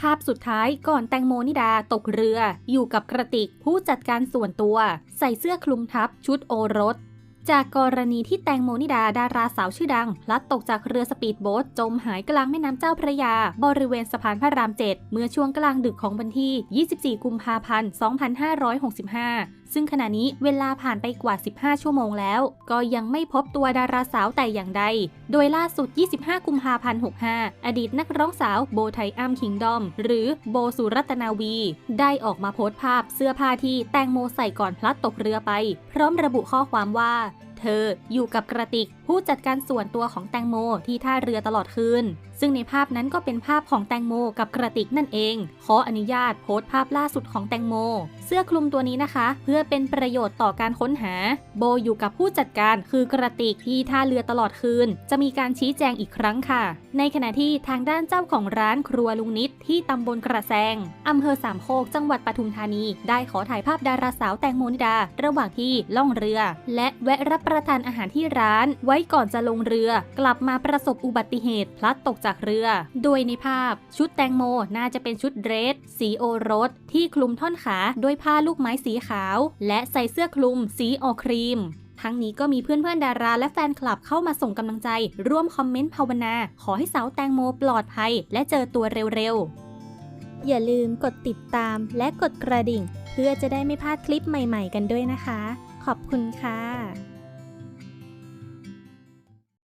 ภาพสุดท้ายก่อนแตงโมนิดาตกเรือ อยู่กับกระติกผู้จัดการส่วนตัว ใส่เสื้อคลุมทับชุดโอรส จากกรณีที่แตงโมนิดาดาราสาวชื่อดัง พลัดตกจากเรือสปีดโบ๊ทจมหายกลางแม่น้ำเจ้าพระยา บริเวณสะพานพระรามเจ็ดเมื่อช่วงกลางดึกของวันที่ 24 กุมภาพันธ์ 2565 ซึ่งขณะนี้เวลาผ่านไปกว่า 15 ชั่วโมงแล้ว ก็ยังไม่พบตัวดาราสาวแต่อย่างใด โดยล่าสุด 25 กุมภาพันธ์ 65 อดีตนักร้องสาวโบไทอัมคิงดอม หรือโบสุรัตนาวี ได้ออกมาโพสต์ภาพเสื้อผ้าที่แตงโมใส่ก่อนพลัดตกเรือไป พร้อมระบุข้อความว่า เธออยู่กับกระติก ผู้จัดการส่วนตัวของแตงโมที่ท่าเรือตลอดคืน ซึ่งในภาพนั้นก็เป็นภาพของแตงโมกับกระติกนั่นเอง ขออนุญาตโพสต์ภาพล่าสุดของแตงโม เสื้อคลุมตัวนี้นะคะ เพื่อเป็นประโยชน์ต่อการค้นหา โบอยู่กับผู้จัดการคือกระติกที่ท่าเรือตลอดคืน จะมีการชี้แจงอีกครั้งค่ะ ในขณะที่ทางด้านเจ้าของร้านครัวลุงนิดที่ตำบลกระแซงอำเภอสามโคกจังหวัดปทุมธานี ได้ขอถ่ายภาพดาราสาวแตงโมนิดา ระหว่างที่ล่องเรือ และแวะรับประทานอาหารที่ร้านไว้ก่อนจะลงเรือ กลับมาประสบอุบัติเหตุพลัดตกจากเรือ โดยในภาพ ชุดแตงโมน่าจะเป็นชุดเดรส สีโอรส ที่คลุมท่อนขาด้วยผ้าลูกไม้สีขาว และใส่เสื้อคลุม สีออกครีมทั้งนี้ก็มีเพื่อนๆดาราและแฟนคลับเข้ามาส่งกำลังใจ ร่วมคอมเมนต์ภาวนา ขอให้สาวแตงโมปลอดภัย และเจอตัวเร็วๆ อย่าลืมกดติดตามและกดกระดิ่ง เพื่อจะได้ไม่พลาดคลิปใหม่ๆกันด้วยนะคะ ขอบคุณค่ะ